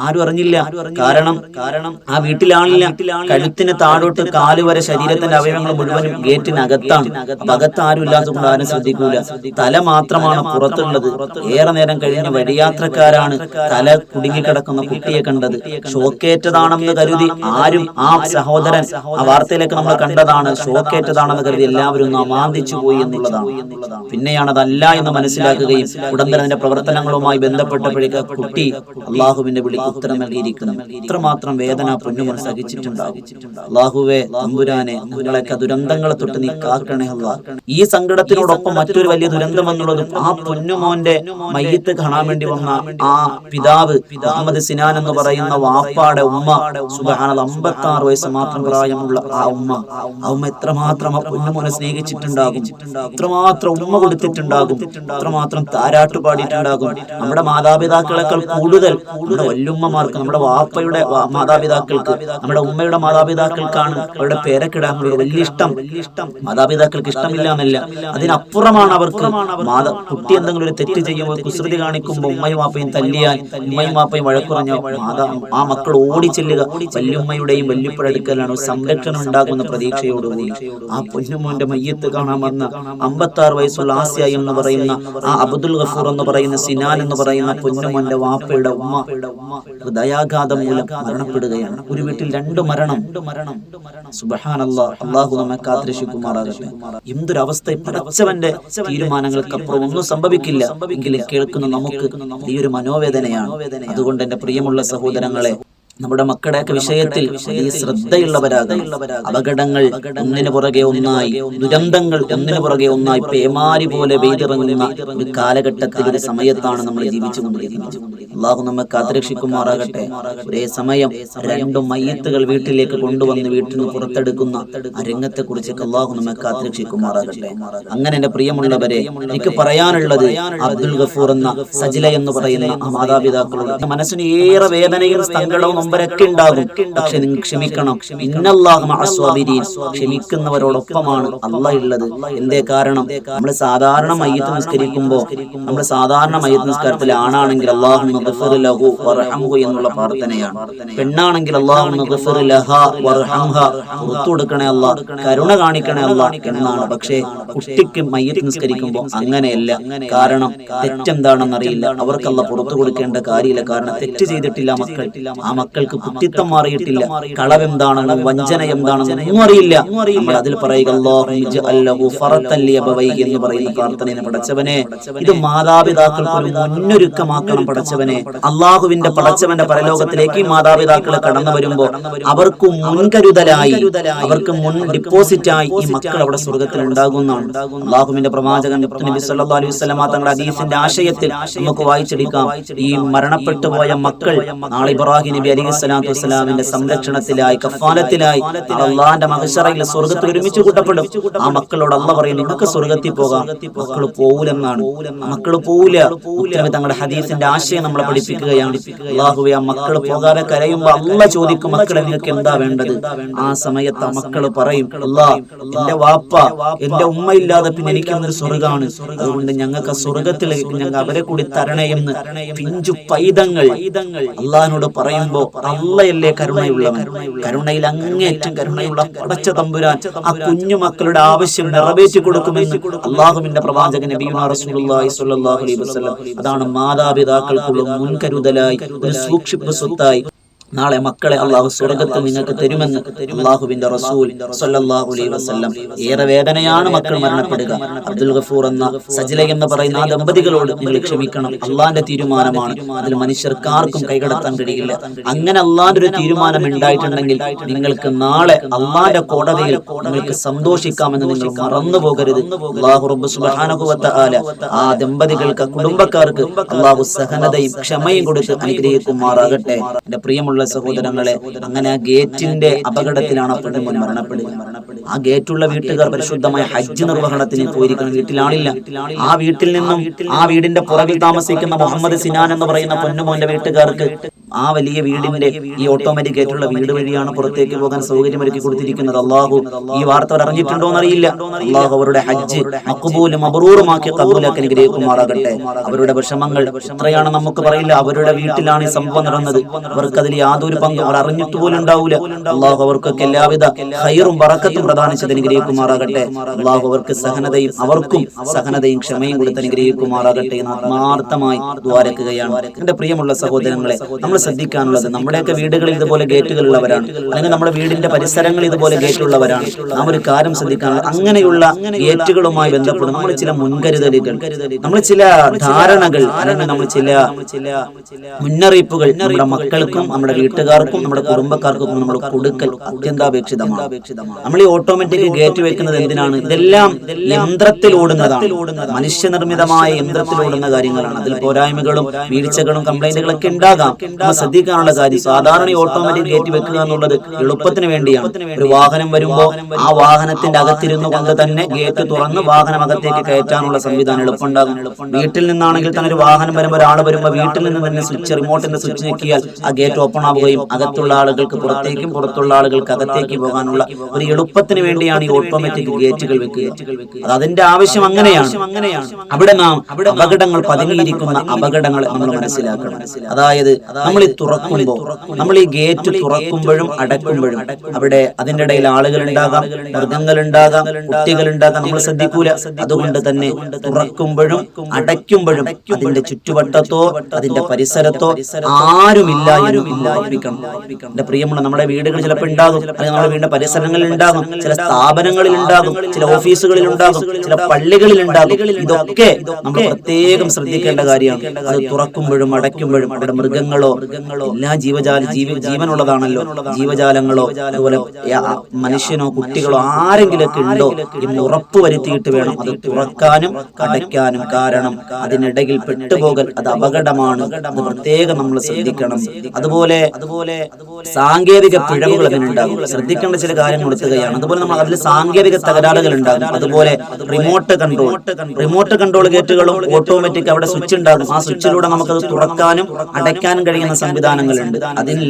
ആരും അറിഞ്ഞില്ല. കാരണം കാരണം ആ വീട്ടിലാളില്ല. കഴുത്തിന് താഴോട്ട് കാൽ വരെ ശരീരത്തിന്റെ അവയവങ്ങൾ മുഴുവനും ഗേറ്റിനകത്താണ് അകത്ത് ആരും ഇല്ലാത്തതുകൊണ്ട് ആരും ശ്രദ്ധിക്കൂല. തല മാത്രമാണ് പുറത്തുള്ളത്. ഏറെ നേരം കഴിഞ്ഞ വഴിയാത്രക്കാരാണ് തല കുടുങ്ങിക്കിടക്കുന്ന കുട്ടിയെ കണ്ടത്. ഷോക്കേറ്റതാണെന്ന് കരുതി ആരും ആ സഹോദരൻ ആ വാർത്തയിലൊക്കെ നമ്മൾ കണ്ടതാണ്. ഷോക്കേറ്റതാണെന്ന് കരുതി എല്ലാവരും ഒന്ന് അമാന്തിച്ചു പോയി എന്നുള്ളതാണ്. പിന്നെയാണ് അതല്ല എന്ന് മനസ്സിലാക്കുകയും ഉടൻ തന്നെ അതിന്റെ പ്രവർത്തനങ്ങളുമായി ബന്ധപ്പെട്ടപ്പോഴേക്ക് കുട്ടി അള്ളാഹുവിന്റെ വിളിക്ക് ഉത്തരം നൽകിയിരിക്കുന്നു. ഇത്രമാത്രം വേദന പൊന്നുമൻ സഹിച്ചിട്ടുണ്ടാകും. അള്ളാഹുവെ അമ്പുരാനെ നിങ്ങളൊക്കെ ദുരന്തങ്ങളെ തൊട്ട് നീ കാക്കണേ അല്ല ഈ സങ്കടത്തിനോടൊപ്പം മറ്റൊരു വലിയ ദുരന്തം എന്നുള്ളതും ആ പൊന്നുമോന്റെ മയ്യത്ത് കാണാൻ വേണ്ടി വന്ന ആ പിതാവ് മുഹമ്മദ് സിനാൻ എന്ന് പറയുന്ന വാപ്പാടെ ഉമ്മ സുബഹാനത് അമ്പത്തി ആറ് വയസ്സ് മാത്രം പ്രായമുള്ള ആ ഉമ്മ. ആ ഉമ്മ എത്രമാത്രം പൊന്നുമോനെ സ്നേഹിച്ചിട്ടുണ്ടാകും. ഇത്രമാത്രം ഉമ്മ കൊടുത്തിട്ടുണ്ടാകും. ഇത്രമാത്രം താരാട്ട് പാടിയിട്ടുണ്ടാകും. നമ്മുടെ മാതാപിതാക്കളെക്കാൾ കൂടുതൽ നമ്മുടെ വല്യുമ്മമാർക്ക് നമ്മുടെ വാപ്പയുടെ മാതാപിതാക്കൾക്ക് നമ്മുടെ ഉമ്മയുടെ മാതാപിതാക്കൾക്കാണ് അവരുടെ പേരക്കിടാനുള്ള വലിയ ഇഷ്ടം മാതാപിതാക്കൾക്ക് ഇഷ്ടമില്ല എന്നല്ല. അതിനപ്പുറമാണ് അവർക്ക് കുട്ടി എന്തെങ്കിലും ഒരു തെറ്റ് ചെയ്യുമ്പോൾ കുസൃതി കാണിക്കുമ്പോൾ ഉമ്മയും വാപ്പയും തല്ലിയാൽ ഉമ്മയും വാപ്പയും വഴക്കുറഞ്ഞ മാതാ ആ മക്കൾ ഓടി ചെല്ലുക. വല്യുമ്മയുടെയും വല്യുപ്പയുടെ ഒരു സംരക്ഷണം ഉണ്ടാകുന്ന പ്രതീക്ഷയോടുകൂടി. ആ പൊന്നുമോന്റെ മയ്യത്ത് കാണാൻ വന്ന അമ്പത്തി ആറ് വയസ്സുള്ള ആസിയ എന്ന് പറയുന്ന ആ അബ്ദുൽ ഗഫൂർ എന്ന് പറയുന്ന സിനാൽ എന്ന് പറയുന്ന പൊന്നുമോന്റെ വാപ്പയുടെ ഉമ്മ ഹൃദയാഘാതം മൂലം മരണപ്പെടുകയാണ്. ഒരു വീട്ടിൽ രണ്ട് മരണം. സുബഹാനല്ലാ അള്ളാഹു നമ്മെ കാത്തിരക്ഷിക്കുമാറാകട്ടെ. എന്തൊരവസ്ഥ? പടച്ചവന്റെ തീരുമാനങ്ങൾക്കപ്പുറം ഒന്നും സംഭവിക്കില്ല. എങ്കിലും കേൾക്കുന്ന നമുക്ക് ഈ ഒരു മനോവേദനയാണ്. അതുകൊണ്ട് എന്റെ പ്രിയമുള്ള സഹോദരങ്ങളെ നമ്മുടെ മക്കളുടെയൊക്കെ വിഷയത്തിൽ വലിയ അപകടങ്ങൾ ഒന്നിനു പുറകെ ഒന്നായി ദുരന്തങ്ങൾ ഒന്നിനു പുറകെ ഒന്നായി പേമാരി പോലെ വെയിലിറങ്ങുന്ന ഒരു കാലഘട്ടത്തിൽ ഒരു സമയത്താണ് നമ്മൾ ജീവിച്ചുകൊണ്ടിരിക്കുന്നത് അള്ളാഹു നമ്മെ കാത്തുരക്ഷിക്കുമാറാകട്ടെ. ഒരേ സമയം രണ്ടു മയ്യത്തുകൾ വീട്ടിലേക്ക് കൊണ്ടുവന്ന് വീട്ടിൽ നിന്ന് പുറത്തെടുക്കുന്ന രംഗത്തെ കുറിച്ച് അള്ളാഹു നമ്മെ കാത്തുരക്ഷിക്കുമാറാകട്ടെ. അങ്ങനെ എന്റെ പ്രിയമുള്ളവരെ എനിക്ക് പറയാനുള്ളത് അബ്ദുൽ ഗഫൂർ എന്ന സജില എന്ന് പറയുന്ന ആ മാതാപിതാക്കളോട്. മനസ്സിന് ഏറെ വേദനയും സങ്കടവും നൊമ്പരൊക്കെ ഉണ്ടാകും പക്ഷെ നിങ്ങൾ ക്ഷമിക്കണം. ക്ഷമിക്കുന്നവരോടൊപ്പമാണ് അല്ല ഉള്ളത്. എന്തേ കാരണം? നമ്മൾ സാധാരണ മയ്യത്ത് നിസ്കരിക്കുമ്പോൾ നമ്മൾ സാധാരണ മയ്യത്ത് നിസ്കാരത്തിൽ ആണാണെങ്കിൽ അള്ളാഹു എന്നുള്ള പ്രാർത്ഥനയാണ്. പെണ്ണാണെങ്കിൽ അള്ളാഹു. കൊടുക്കണേ അല്ല കരുണ കാണിക്കണേ അല്ല എന്നാണ്. പക്ഷേ കുട്ടിക്ക് മയ്യത്ത് നിസ്കരിക്കുമ്പോൾ അങ്ങനെയല്ല. കാരണം തെറ്റെന്താണെന്ന് അറിയില്ല അവർക്കല്ല പുറത്തു കൊടുക്കേണ്ട കാര്യമില്ല. കാരണം തെറ്റ് ചെയ്തിട്ടില്ല മക്കൾ. ആ മക്കൾക്ക് കുട്ടിത്തം മാറിയിട്ടില്ല. എന്താണെന്ന് വഞ്ചന എന്താണെന്ന് ഒന്നും അറിയില്ല നമ്മൾ അതിൽ പറയുക "അല്ലാഹു ഇജ്അൽ ലഹു ഫറത്തൻ എന്ന് പറയുന്ന പ്രാർത്ഥനയെ പടച്ചവനെ ഇത് മാതാപിതാക്കൾക്ക് ഒരു മുന്നൊരുക്കമാക്കണം പടച്ചവനെ അള്ളാഹുവിന്റെ പടച്ചവന്റെ പരലോകത്തിലേക്ക് ഈ മാതാപിതാക്കൾ കടന്നു വരുമ്പോ അവർക്ക് മുൻകരുതലായി അവർക്ക് മുൻ ഡിപ്പോസിറ്റ് ആയി ഈ മക്കൾ അവിടെ സ്വർഗത്തിൽ ഉണ്ടാകുന്നതാണ്. അള്ളാഹുവിന്റെ പ്രവാചകൻ നബി സല്ലല്ലാഹു അലൈഹി വസല്ലമ തങ്ങളുടെ ഹദീസിന്റെ ആശയത്തിൽ നമുക്ക് വായിച്ചെടുക്കാം. ഈ മരണപ്പെട്ടു പോയ മക്കൾ നാളെ ഇബ്രാഹിം നബി അലൈഹി സ്വലാത്തു വസ്സലാമിന്റെ സംരക്ഷണത്തിലായി കഫാലത്തിലായി അള്ളാന്റെ മഹശറയിൽ സ്വർഗത്തിൽ ഒരുമിച്ച് കൂട്ടപ്പെടും. ആ മക്കളോട് അള്ള പറയും നിങ്ങൾക്ക് സ്വർഗത്തിൽ പോകാം. മക്കൾ പോകൂലെന്നാണ് മക്കൾ പോവില്ല തങ്ങളുടെ ഹദീസിന്റെ ആശയം നമ്മളെ പഠിപ്പിക്കുകയാണ്. അള്ളാഹുവെ ആ മക്കൾ പോകാതെ കരയുമ്പോ അള്ള ചോദിക്കും മക്കളെ നിങ്ങൾക്ക് എന്താ വേണ്ടത്? ആ സമയത്ത് ആ മക്കൾ പറയും എന്റെ വാപ്പ എന്റെ ഉമ്മ ഇല്ലാതെ പിന്നെ എനിക്ക് അന്നൊരു സ്വർഗാണ് അതുകൊണ്ട് ഞങ്ങൾക്ക് സ്വർഗത്തിൽ ഞങ്ങൾ അവരെ കൂടി തരണേ എന്ന്. പിഞ്ചു പൈതങ്ങൾ അള്ളാഹിനോട് പറയുമ്പോ അള്ളയല്ലേ കരുണയുള്ളവൻ കരുണയിൽ അങ്ങേയറ്റം കരുണയുള്ള പടച്ച തമ്പുരാൻ ആ കുഞ്ഞു മക്കളുടെ ആവശ്യം നിറവേറ്റി കൊടുക്കുമെന്ന് അള്ളാഹുവിന്റെ പ്രവാചകൻ അതാണ് മാതാപിതാക്കൾക്കുള്ള മുൻകരുതലായി ഒരു സൂക്ഷിപ്പ് സ്വത്തായി നാളെ മക്കളെ അള്ളാഹു സ്വർഗത്തിൽ നിങ്ങൾക്ക് തരുമെന്ന് അള്ളാഹുവിന്റെ റസൂൽ സല്ലല്ലാഹു അലൈഹി വസല്ലം. ഏറെ വേദനയാണ് മക്കൾ മരണപ്പെടുക. അബ്ദുൽ ഗഫൂർ എന്ന സജില എന്ന് പറയുന്ന ആ ദമ്പതികളോട് നിങ്ങൾ ക്ഷമിക്കണം. അള്ളാന്റെ തീരുമാനമാണ്. അതിൽ മനുഷ്യർക്ക് ആർക്കും കൈകടത്താൻ കഴിയില്ല. അങ്ങനെ അള്ളാന്റെ ഒരു തീരുമാനം ഉണ്ടായിട്ടുണ്ടെങ്കിൽ നിങ്ങൾക്ക് നാളെ അള്ളാന്റെ കോടതിയിൽ നിങ്ങൾക്ക് സന്തോഷിക്കാമെന്ന് നിങ്ങൾ മറന്നു പോകരുത്. അള്ളാഹു റബ്ബ് സുബ്ഹാനഹു ആ ദമ്പതികൾക്ക് കുടുംബക്കാർക്ക് അള്ളാഹു സഹനതയും ക്ഷമയും കൊടുത്ത് അനുഗ്രഹിക്കുമാറാകട്ടെ. എന്റെ പ്രിയമുള്ള സഹോദരങ്ങളെ അങ്ങനെ ആ ഗേറ്റിന്റെ അപകടത്തിലാണ് ആ പെണ്ണുമോൻ മരണപ്പെടുക ആ ഗേറ്റുള്ള വീട്ടുകാർ പരിശുദ്ധമായ ഹജ്ജ് നിർവഹണത്തിന് പോയിരിക്കുന്ന വീട്ടിലാണില്ല ആ വീട്ടിൽ നിന്നും ആ വീടിന്റെ പുറകിൽ താമസിക്കുന്ന മുഹമ്മദ് സിനാൻ എന്ന് പറയുന്ന പൊന്നുമോന്റെ വീട്ടുകാർക്ക് ആ വലിയ വീടിന്റെ ഈ ഓട്ടോമാറ്റിക് ആയിട്ടുള്ള വീട് വഴിയാണ് പുറത്തേക്ക് പോകാൻ സൗകര്യമൊരുക്കി കൊടുത്തിരിക്കുന്നത്. അള്ളാഹു ഈ വാർത്ത അവർ അറിഞ്ഞിട്ടുണ്ടോ എന്നറിയില്ല അള്ളാഹു അവരുടെ ഹജ്ജ് മക്കുബൂലും അപൂർവമാക്കിയ കബൂലൊക്കെ അനുഗ്രഹിക്കുമാറാകട്ടെ. അവരുടെ വിഷമങ്ങൾ എത്രയാണ് നമുക്ക് പറയില്ല. അവരുടെ വീട്ടിലാണ് ഈ സംഭവം നടന്നത്. അവർക്ക് അതിൽ യാതൊരു പങ്കും അവർ അറിഞ്ഞിട്ട് പോലും ഉണ്ടാവില്ല അള്ളാഹു അവർക്കൊക്കെ എല്ലാവിധ ഹൈറും വറക്കത്തും പ്രധാനിച്ചത് അനുഗ്രഹിക്കുമാറാകട്ടെ. അള്ളാഹു അവർക്ക് സഹനതയും അവർക്കും സഹനതയും ക്ഷമയും കൊടുത്ത് അനുഗ്രഹിക്കുമാറാകട്ടെ എന്ന് ആത്മാർത്ഥമായി ദ്വാരക്കുകയാണ്. എന്റെ പ്രിയമുള്ള സഹോദരങ്ങളെ നമ്മൾ ശ്രദ്ധിക്കാനുള്ളത്. നമ്മുടെയൊക്കെ വീടുകളിൽ ഇതുപോലെ ഗേറ്റുകളുള്ളവരാണ് അല്ലെങ്കിൽ നമ്മുടെ വീടിന്റെ പരിസരങ്ങൾ ഇതുപോലെ ഗേറ്റുള്ളവരാണ് നാം ഒരു കാര്യം ശ്രദ്ധിക്കാനുള്ളത് അങ്ങനെയുള്ള ഗേറ്റുകളുമായി ബന്ധപ്പെട്ട് നമ്മൾ ചില മുൻകരുതലുകൾ. നമ്മൾ ചില ധാരണകൾ അല്ലെങ്കിൽ നമ്മൾ ചില മുന്നറിയിപ്പുകൾ നമ്മുടെ മക്കൾക്കും നമ്മുടെ വീട്ടുകാർക്കും നമ്മുടെ കുടുംബക്കാർക്കും നമ്മൾ കൊടുക്കൽ അത്യന്താപേക്ഷിതമാണ്. നമ്മൾ ഈ ഓട്ടോമാറ്റിക് ഗേറ്റ് വെക്കുന്നത് എന്തിനാണ്? ഇതെല്ലാം യന്ത്രത്തിൽ ഓടുന്നതാണ്. മനുഷ്യനിർമ്മിതമായ യന്ത്രത്തിൽ ഓടുന്ന കാര്യങ്ങളാണ്. അതിൽ പോരായ്മകളും വീഴ്ചകളും കംപ്ലൈന്റുകളൊക്കെ ഉണ്ടാകാം. നമ്മൾ ശ്രദ്ധിക്കാനുള്ള കാര്യം സാധാരണ ഓട്ടോമാറ്റിക് ഗേറ്റ് വെക്കുക എന്നുള്ളത് എളുപ്പത്തിന് വേണ്ടിയാണ്. ഒരു വാഹനം വരുമ്പോൾ ആ വാഹനത്തിന്റെ അകത്തിരുന്നു കൊണ്ട് തന്നെ ഗേറ്റ് തുറന്ന് വാഹനം അകത്തേക്ക് കയറ്റാനുള്ള സംവിധാനം എളുപ്പമുണ്ടാകും. വീട്ടിൽ നിന്നാണെങ്കിൽ തന്നെ ഒരു വാഹനം വരുമ്പോൾ ഒരാൾ വരുമ്പോൾ വീട്ടിൽ നിന്ന് തന്നെ സ്വിച്ച് റിമോട്ടിന്റെ സ്വിച്ച് ഞെക്കിയാൽ ആ ഗേറ്റ് ഓപ്പൺ ആവുകയും അകത്തുള്ള ആളുകൾക്ക് പുറത്തേക്കും പുറത്തുള്ള ആളുകൾക്ക് അകത്തേക്ക് പോകാനുള്ള ഒരു എളുപ്പത്തിന് വേണ്ടിയാണ് ഈ ഓട്ടോമാറ്റിക് ഗേറ്റുകൾ വെക്കുക. അത് അതിന്റെ ആവശ്യം അങ്ങനെയാണ്. അവിടെ നാം അപകടങ്ങൾ പതുങ്ങിയിരിക്കുന്ന അപകടങ്ങൾ നമ്മൾ മനസ്സിലാക്കണം. അതായത് നമ്മൾ ഈ തുറക്കുമ്പോൾ നമ്മൾ ഈ ഗേറ്റ് തുറക്കുമ്പോഴും അടക്കുമ്പോഴും അവിടെ അതിന്റെ ഇടയിൽ ആളുകൾ ഉണ്ടാകാം മൃഗങ്ങൾ ഉണ്ടാകാം കുട്ടികൾ ഉണ്ടാകാം നമ്മൾ ശ്രദ്ധിക്കൂല. അതുകൊണ്ട് തന്നെ തുറക്കുമ്പോഴും അടയ്ക്കുമ്പോഴും അതിന്റെ ചുറ്റുവട്ടത്തോ അതിന്റെ പരിസരത്തോ ആരുമില്ല നമ്മൾ എന്റെ പ്രിയമുള്ള നമ്മുടെ വീടുകൾ ചിലപ്പോൾ ഉണ്ടാകും. അല്ലെങ്കിൽ നമ്മുടെ വീടിന്റെ പരിസരങ്ങളിൽ ഉണ്ടാകും. ചില സ്ഥാപനങ്ങളിൽ ഉണ്ടാകും. ചില ഓഫീസുകളിൽ ഉണ്ടാകും. ചില പള്ളികളിൽ ഉണ്ടാകും. ഇതൊക്കെ നമ്മൾ പ്രത്യേകം ശ്രദ്ധിക്കേണ്ട കാര്യമാണ്. അത് തുറക്കുമ്പോഴും അടയ്ക്കുമ്പോഴും അവിടെ മൃഗങ്ങളോ എല്ലാ ജീവജാല ജീവ ജീവനുള്ളതാണല്ലോ ജീവജാലങ്ങളോ അതുപോലെ മനുഷ്യനോ കുട്ടികളോ ആരെങ്കിലൊക്കെ ഉണ്ടോ എന്ന് ഉറപ്പ് വരുത്തിയിട്ട് വേണം അത് തുറക്കാനും അടയ്ക്കാനും കാരണം അതിനിടയിൽ പെട്ടുപോകൽ അത് അപകടമാണ്. അത് പ്രത്യേകം നമ്മൾ ശ്രദ്ധിക്കണം. അതുപോലെ അതുപോലെ സാങ്കേതിക പിഴവുകൾ അതിനുണ്ടാകും. ശ്രദ്ധിക്കേണ്ട ചില കാര്യം കൊടുക്കുകയാണ് അതുപോലെ നമ്മൾ അതിൽ സാങ്കേതിക തകരാറുകൾ ഉണ്ടാകും. അതുപോലെ റിമോട്ട് കൺട്രോൾ. റിമോട്ട് കൺട്രോൾ ഗേറ്റുകളും ഓട്ടോമാറ്റിക് അവിടെ സ്വിച്ച് ഉണ്ടാകും. ആ സ്വിച്ചിലൂടെ നമുക്ക് അത് തുറക്കാനും അടയ്ക്കാനും കഴിയുന്ന സംവിധാനങ്ങളുണ്ട്. അതിൽ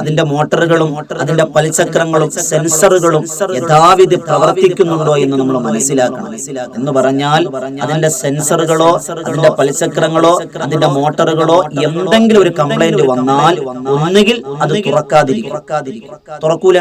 അതിന്റെ മോട്ടറുകളും അതിന്റെ പലിചക്രങ്ങളും സെൻസറുകളും യഥാവിധി പ്രവർത്തിക്കുന്നുണ്ടോ എന്ന് നമ്മൾ മനസ്സിലാക്കണം. എന്ന് പറഞ്ഞാൽ അതിന്റെ സെൻസറുകളോ അതിന്റെ പലിചക്രങ്ങളോ അതിന്റെ മോട്ടറുകളോ എന്തെങ്കിലും ഒരു കംപ്ലൈന്റ് വന്നാൽ ഒന്നുകിൽ അത് തുറക്കാതിരിക്കും. തുറക്കൂല?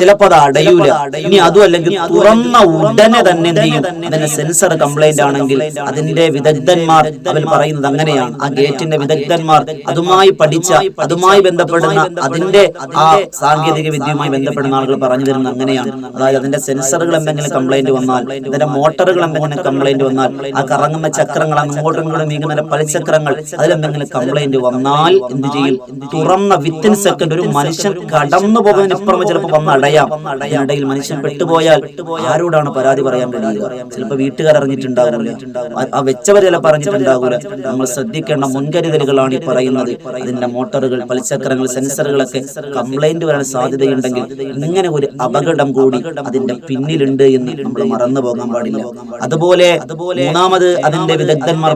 ചിലപ്പോ അത് അടയൂല. ഇനി അതും അല്ലെങ്കിൽ തുറന്ന ഉടനെ തന്നെ എന്ത് ചെയ്യും? അതിന്റെ സെൻസർ കംപ്ലൈന്റ് ആണെങ്കിൽ അതിന്റെ വിദഗ്ധന്മാർ അവർ പറയുന്നത് അങ്ങനെയാണ്. ആ ഗേറ്റിന്റെ വിദഗ്ധന്മാർ അതുമായി പഠിച്ച അതുമായി ബന്ധപ്പെടുന്ന അതിന്റെ ആ സാങ്കേതിക വിദ്യയുമായി ബന്ധപ്പെടുന്ന ആളുകൾ പറഞ്ഞു തരുന്നത് അങ്ങനെയാണ്. അതായത് അതിന്റെ സെൻസറുകൾ എന്തെങ്കിലും കംപ്ലൈന്റ് വന്നാൽ ഇതിന്റെ മോട്ടറുകൾ എന്തെങ്കിലും കംപ്ലൈന്റ് വന്നാൽ ആ കറങ്ങുന്ന ചക്രങ്ങൾ അങ്ങോട്ടും നീങ്ങുന്ന പലിച്ചക്രങ്ങൾ അതിലെന്തെങ്കിലും കംപ്ലൈന്റ് വന്നാൽ എന്ത് ചെയ്യും? തുറന്ന വിത്തിൻ സെക്കൻഡ് ഒരു മനുഷ്യൻ കടന്നു പോകുന്നതിന് അപ്പുറം ചിലപ്പോൾ വന്ന് അടയാം ഇടയിൽ മനുഷ്യൻ പെട്ടുപോയാൽ ആരോടാണ് പരാതി പറയാൻ കഴിയുക ചിലപ്പോൾ വീട്ടുകാർ അറിഞ്ഞിട്ടുണ്ടാകില്ല ആ- വെച്ചവർ ചിലപ്പോൾ പറഞ്ഞിട്ടുണ്ടാകില്ല നമ്മൾ ശ്രദ്ധിക്കേണ്ട മുൻകരുതലുകളാണ് ഈ പറയുന്നത്. അതിന്റെ മോട്ടോറുകൾ പലിച്ചക്രങ്ങൾ സെൻസറുകളൊക്കെ കംപ്ലൈന്റ് വരാൻ സാധ്യതയുണ്ടെങ്കിൽ ഇങ്ങനെ ഒരു അപകടം കൂടി അതിന്റെ പിന്നിലുണ്ട് എന്ന് നമ്മൾ മറന്നു പോകാൻ പാടില്ല. അതുപോലെ മൂന്നാമത് അതിന്റെ വിദഗ്ധന്മാർ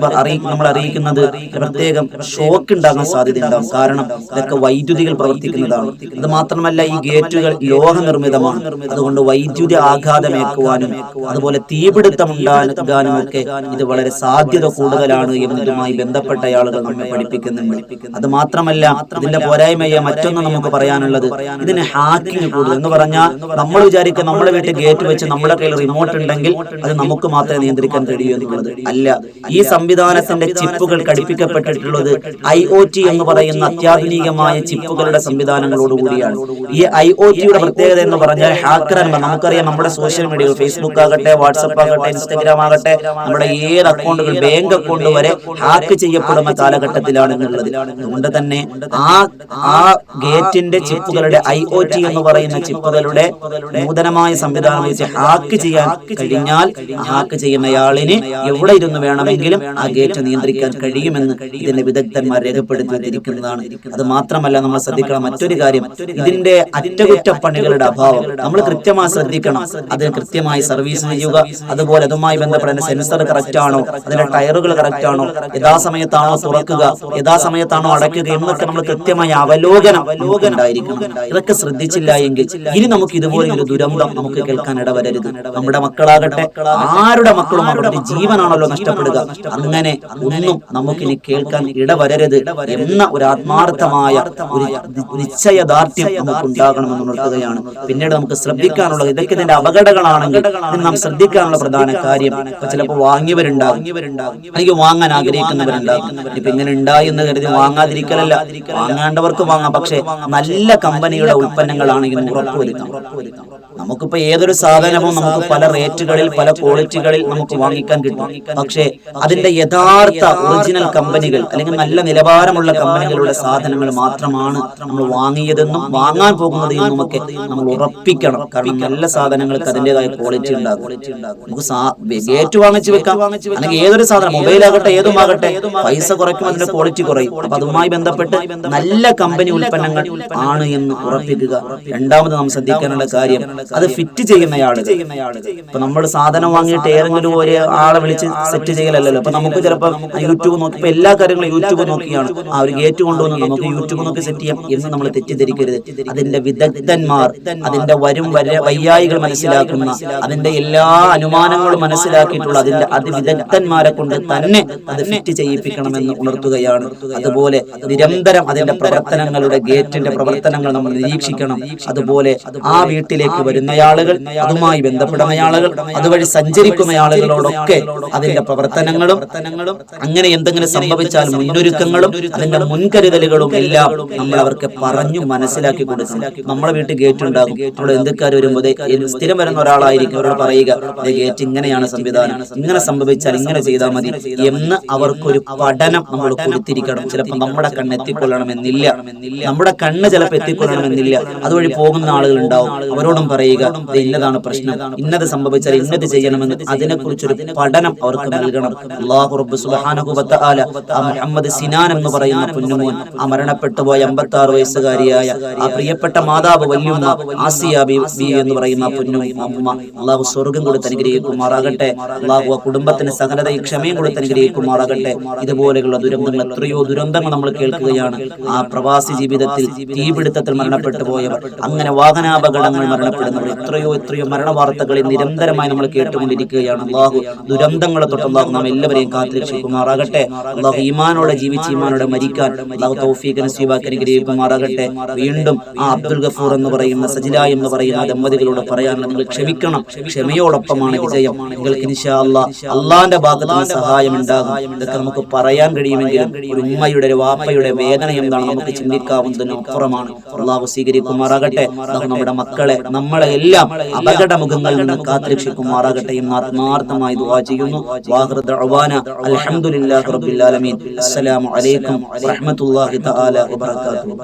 നമ്മൾ അറിയിക്കുന്നത് പ്രത്യേകം ഷോക്ക് ഉണ്ടാകാൻ സാധ്യതയുണ്ടാകും. കാരണം ഇതൊക്കെ വൈദ്യുതികൾ പ്രവർത്തിക്കുന്നതാണ്. അത് മാത്രമല്ല ഈ ഗേറ്റുകൾ ലോഹനിർമ്മിതമാണ്. അതുകൊണ്ട് വൈദ്യുതി ആഘാതമേക്കുവാനും അതുപോലെ തീപിടുത്തം ഉണ്ടാകാനും ഒക്കെ ഇത് വളരെ സാധ്യത കൂടുതലാണ് എന്നതുമായി ബന്ധപ്പെട്ട ആളുകൾ നമ്മെ പഠിപ്പിക്കുന്നുണ്ട്. അത് മാത്രമല്ല മാത്രമല്ല ഇതിന്റെ പോരായ്മയെ മറ്റൊന്ന് നമുക്ക് പറയാനുള്ളത് ഇതിന് ഹാക്കിംഗ് കൂടുതൽ. എന്ന് പറഞ്ഞാൽ നമ്മൾ വിചാരിക്കുക നമ്മുടെ വീട്ടിൽ ഗേറ്റ് വെച്ച് നമ്മുടെ കയ്യിൽ റിമോട്ട് ഉണ്ടെങ്കിൽ അത് നമുക്ക് മാത്രമേ നിയന്ത്രിക്കാൻ കഴിയൂ എന്നുള്ളത്. അല്ല ഈ സംവിധാനത്തിന്റെ ചിപ്പുകൾ ഘടിപ്പിക്കപ്പെട്ടിട്ടുള്ളത് ഐ ഒ ടി എന്ന് പറയുന്ന അത്യാധുനികമായ ചിപ്പുകളുടെ സംവിധാനങ്ങളോടുകൂടിയാണ് ഈ ഐ ഒ ടിയുടെ പ്രത്യേകത എന്ന് പറഞ്ഞാൽ ഹാക്കർമാർ നമുക്കറിയാം. നമ്മുടെ സോഷ്യൽ മീഡിയ ഫേസ്ബുക്ക് ആകട്ടെ വാട്സപ്പ് ആകട്ടെ ഇൻസ്റ്റാഗ്രാം ആകട്ടെ നമ്മുടെ ഏത് അക്കൗണ്ടുകൾ ബാങ്ക് അക്കൗണ്ട് വരെ ഹാക്ക് ചെയ്യപ്പെടുന്ന കാലഘട്ടത്തിലാണ് എന്നുള്ളത് അതുകൊണ്ട് തന്നെ ആ ആ ഗേറ്റിന്റെ ചിപ്പുകളുടെ ഐ ഒ ടി എന്ന് പറയുന്ന ചിപ്പുകളുടെ നൂതനമായ സംവിധാനം വെച്ച് ഹാക്ക് ചെയ്യാൻ കഴിഞ്ഞാൽ ഹാക്ക് ചെയ്യുന്നയാളിന് എവിടെ ഇരുന്ന് വേണമെങ്കിലും ആ ഗേറ്റ് നിയന്ത്രിക്കാൻ കഴിയുമെന്ന് ഇതിന്റെ വിദഗ്ധന്മാർ രേഖപ്പെടുത്തി വന്നിരിക്കുന്നതാണ് അത് മാത്രമല്ല നമ്മൾ ശ്രദ്ധിക്കണം മറ്റൊരു കാര്യം. ഇതിന്റെ അറ്റകുറ്റപ്പണികളുടെ അഭാവം. നമ്മൾ കൃത്യമായി ശ്രദ്ധിക്കണം. അതിന് കൃത്യമായി സർവീസ് ചെയ്യുക. അതുപോലെ അതുമായി ബന്ധപ്പെട്ട സെൻസർ കറക്റ്റ് ആണോ? അതിന്റെ ടയറുകൾ കറക്റ്റ് ആണോ? യഥാസമയത്താണോ തുറക്കുക? യഥാസമയത്താണോ അടയ്ക്കുക എന്നൊക്കെ നമ്മൾ കൃത്യമായ അവലോകനം അവലോകനം ഇതൊക്കെ ശ്രദ്ധിച്ചില്ല എങ്കിൽ ഇനി നമുക്ക് ഇതുപോലെ ഒരു ദുരന്തം നമുക്ക് കേൾക്കാൻ ഇടവരരുത്. നമ്മുടെ മക്കളാകട്ടെ ആരുടെ മക്കളും അവരുടെ ജീവനാണല്ലോ നഷ്ടപ്പെടുക. അങ്ങനെ ഒന്നും നമുക്കിനി കേൾക്കാൻ ഇടവരരുത് എന്ന ഒരു ആത്മാർത്ഥമായ ഒരു നിശ്ചയദാർഢ്യം നമുക്ക് ഉണ്ടാകണമെന്ന് ഉണർത്തുകയാണ്. പിന്നീട് നമുക്ക് ശ്രദ്ധിക്കാനുള്ള ഇതൊക്കെ ഇതിന്റെ അപകടങ്ങളാണെങ്കിൽ നാം ശ്രദ്ധിക്കാനുള്ള പ്രധാന കാര്യം ചിലപ്പോൾ വാങ്ങിയവരുണ്ടാകും. അല്ലെങ്കിൽ വാങ്ങാൻ ആഗ്രഹിക്കുന്നവരുണ്ടാകും. ഇപ്പൊ ഇങ്ങനെ ഉണ്ടായി എന്ന് കരുതി വാങ്ങാതിരിക്കലല്ല. വാങ്ങേണ്ടവർക്ക് വാങ്ങാം. പക്ഷെ നല്ല കമ്പനിയുടെ ഉൽപ്പന്നങ്ങളാണെങ്കിൽ ഉറപ്പുവരുത്താം. നമുക്കിപ്പോ ഏതൊരു സാധനവും നമുക്ക് പല റേറ്റുകളിൽ പല ക്വാളിറ്റികളിൽ നമുക്ക് വാങ്ങിക്കാൻ കിട്ടും. പക്ഷേ അതിന്റെ യഥാർത്ഥ ഒറിജിനൽ കമ്പനികൾ അല്ലെങ്കിൽ നല്ല നിലവാരമുള്ള കമ്പനികളുടെ സാധനങ്ങൾ മാത്രമാണ് നമ്മൾ വാങ്ങിയതെന്നും വാങ്ങാൻ പോകുന്നത് നമുക്ക് നമ്മൾ ഉറപ്പിക്കണം. കാരണം നല്ല സാധനങ്ങൾക്ക് അതിന്റെതായ ക്വാളിറ്റി ഉണ്ടാകും. നമുക്ക് ഗേറ്റ് വാങ്ങിച്ചു വെക്കാം. അല്ലെങ്കിൽ ഏതൊരു സാധനം മൊബൈൽ ആകട്ടെ ഏതുമാകട്ടെ പൈസ കുറയ്ക്കും അതിന്റെ ക്വാളിറ്റി കുറയും. അപ്പൊ അതുമായി ബന്ധപ്പെട്ട് നല്ല കമ്പനി ഉൽപ്പന്നങ്ങൾ ആണ് എന്ന് ഉറപ്പിക്കുക. രണ്ടാമത് നാം ശ്രദ്ധിക്കാനുള്ള കാര്യം അത് ഫിറ്റ് ചെയ്യുന്നയാൾ. ഇപ്പൊ നമ്മൾ സാധനം വാങ്ങിയിട്ട് ഏതെങ്കിലും ഒരു ആളെ വിളിച്ച് സെറ്റ് ചെയ്യലല്ലോ അപ്പൊ നമുക്ക് ചിലപ്പോൾ യൂട്യൂബ് നോക്കി ഇപ്പൊ എല്ലാ കാര്യങ്ങളും യൂട്യൂബ് നോക്കിയാണ്. ആ ഒരു ഗേറ്റ് കൊണ്ടുവന്ന് നമുക്ക് യൂട്യൂബ് നോക്കി സെറ്റ് ചെയ്യാം എന്ന് നമ്മൾ തെറ്റിദ്ധരിക്കരുത്. അതിന്റെ വിദഗ്ധന്മാർ അതിന്റെ വരും വരെ വയ്യായികൾ മനസ്സിലാക്കുന്ന അതിന്റെ എല്ലാ അനുമാനങ്ങളും മനസ്സിലാക്കിയിട്ടുള്ള അതിന്റെ അതിവിദഗ്ധന്മാരെ കൊണ്ട് തന്നെ അത് ഫിറ്റ് ചെയ്യിപ്പിക്കണമെന്ന് ഉണർത്തുകയാണ്. അതുപോലെ നിരന്തരം അതിന്റെ പ്രവർത്തനങ്ങളുടെ ഗേറ്റിന്റെ പ്രവർത്തനങ്ങൾ നമ്മൾ നിരീക്ഷിക്കണം. അതുപോലെ ആ വീട്ടിലേക്ക് വരുന്ന ആളുകൾ അതുമായി ബന്ധപ്പെടുന്ന ആളുകൾ അതുവഴി സഞ്ചരിക്കുന്ന ആളുകളോടൊക്കെ അതിന്റെ പ്രവർത്തനങ്ങളും അങ്ങനെ എന്തെങ്കിലും സംഭവിച്ചാൽ മുന്നൊരുക്കങ്ങളും അതിന്റെ മുൻകരുതലുകളും എല്ലാം നമ്മൾ അവർക്ക് പറഞ്ഞു മനസ്സിലാക്കി കൊടുക്കണം. നമ്മുടെ വീട്ടിൽ ഗേറ്റ് ഉണ്ടാകും. അവിടെ എന്തൊക്കെ വരുമ്പോൾ സ്ഥിരം വരുന്ന ഒരാളായിരിക്കും അവരോട് പറയുക ഗേറ്റ് ഇങ്ങനെയാണ് സംവിധാനം. ഇങ്ങനെ സംഭവിച്ചാൽ ഇങ്ങനെ ചെയ്താൽ മതി എന്ന് അവർക്കൊരു പഠനം നമ്മൾ കൊടുത്തിരിക്കണം. ചിലപ്പോൾ നമ്മുടെ കണ്ണ് എത്തിക്കൊള്ളണമെന്നില്ല നമ്മുടെ കണ്ണ് ചിലപ്പോൾ എത്തിക്കൊള്ളണമെന്നില്ല. അതുവഴി പോകുന്ന ആളുകൾ ഉണ്ടാവും അവരോടും പറയുക ഇന്നതാണ് പ്രശ്നം. ഇന്നത് സംഭവിച്ചാൽ ഇന്നത് ചെയ്യണമെന്ന് അതിനെക്കുറിച്ചൊരു പഠനം അവർക്ക് നൽകണം. അള്ളാഹു റബ്ബ് ആ മുഹമ്മദ് സിനാൻ എന്ന് പറയുന്ന കുഞ്ഞുമോൻ ആ മരണപ്പെട്ടു പോയ അമ്പത്തി ആറ് വയസ്സുകാരിയായ ആ പ്രിയപ്പെട്ട മാതാവ് വല്യുമ്മ ആസിയ ബി ബി എന്ന് പറയുന്ന കുഞ്ഞു അമ്മ അള്ളാഹു സ്വർഗം കൊടുത്ത് അനുഗ്രഹിക്കുമാറാകട്ടെ. അള്ളാഹു ആ കുടുംബത്തിന് സകലതയും ക്ഷമയും കൊടുത്ത് അനുഗ്രഹിക്കുമാറാകട്ടെ. ഇതുപോലെയുള്ള ദുരന്തങ്ങൾ എത്രയോ ദുരന്തങ്ങൾ നമ്മൾ കേൾക്കുകയാണ്. ആ പ്രവാസി ജീവിതത്തിൽ തീപിടുത്തത്തിൽ മരണപ്പെട്ടു പോയവർ. അങ്ങനെ വാഹനാപകടങ്ങൾ മരണപ്പെടുന്നവർ. എത്രയോ എത്രയോ മരണ വാർത്തകളിൽ നിരന്തരമായി നമ്മൾ കേട്ടുകൊണ്ടിരിക്കുകയാണ്. അള്ളാഹു ദുരന്തങ്ങളെ തൊട്ട് അള്ളാഹു നാം എല്ലാവരെയും കാത്തിരക്ഷിക്കുമാറാകട്ടെ. അള്ളാഹു ഈമാനോടെ ജീവിച്ച് ഈമാനോടെ മരിക്കാൻ അള്ളാഹു തൗഫീഖ് നസീബാക്കി അനുഗ്രഹിക്കുമാറാകട്ടെ. വീണ്ടും ആ അബ്ദുൽ ഗഫൂർ എന്ന് പറയുന്ന സജില എന്ന് പറയുന്ന ദമ്പതികളോട് പറയാൻ നിങ്ങൾ ക്ഷമിക്കണം. ക്ഷമയോടൊപ്പമാണ് വിജയം. നിങ്ങൾക്ക് അള്ളാന്റെ ഭാഗത്ത് സഹായം ഉണ്ടാകും. ഇതൊക്കെ നമുക്ക് പറയാൻ കഴിയുമെങ്കിലും ഒരു ഉമ്മയുടെ ഒരു വാപ്പയുടെ വേദന എന്താണ് നമുക്ക് ചിന്തിക്കാവുന്നതിന് അപ്പുറമാണ്. അള്ളാഹു സ്വീകരിക്കുമാറാകട്ടെ. നമ്മുടെ മക്കളെ നമ്മളെ എല്ലാം അപകട മുഖങ്ങളിൽ നിന്ന് കാത്തിരക്ഷിക്കുമാറാകട്ടെ എന്ന് ആത്മാർത്ഥമായി ദുവാ ചെയ്യുന്നു. അലഹമുല്ലാ റബ്ബിൽ ആലമീൻ. അസ്സലാമു അലൈക്കും തആല വബറകാതുഹു.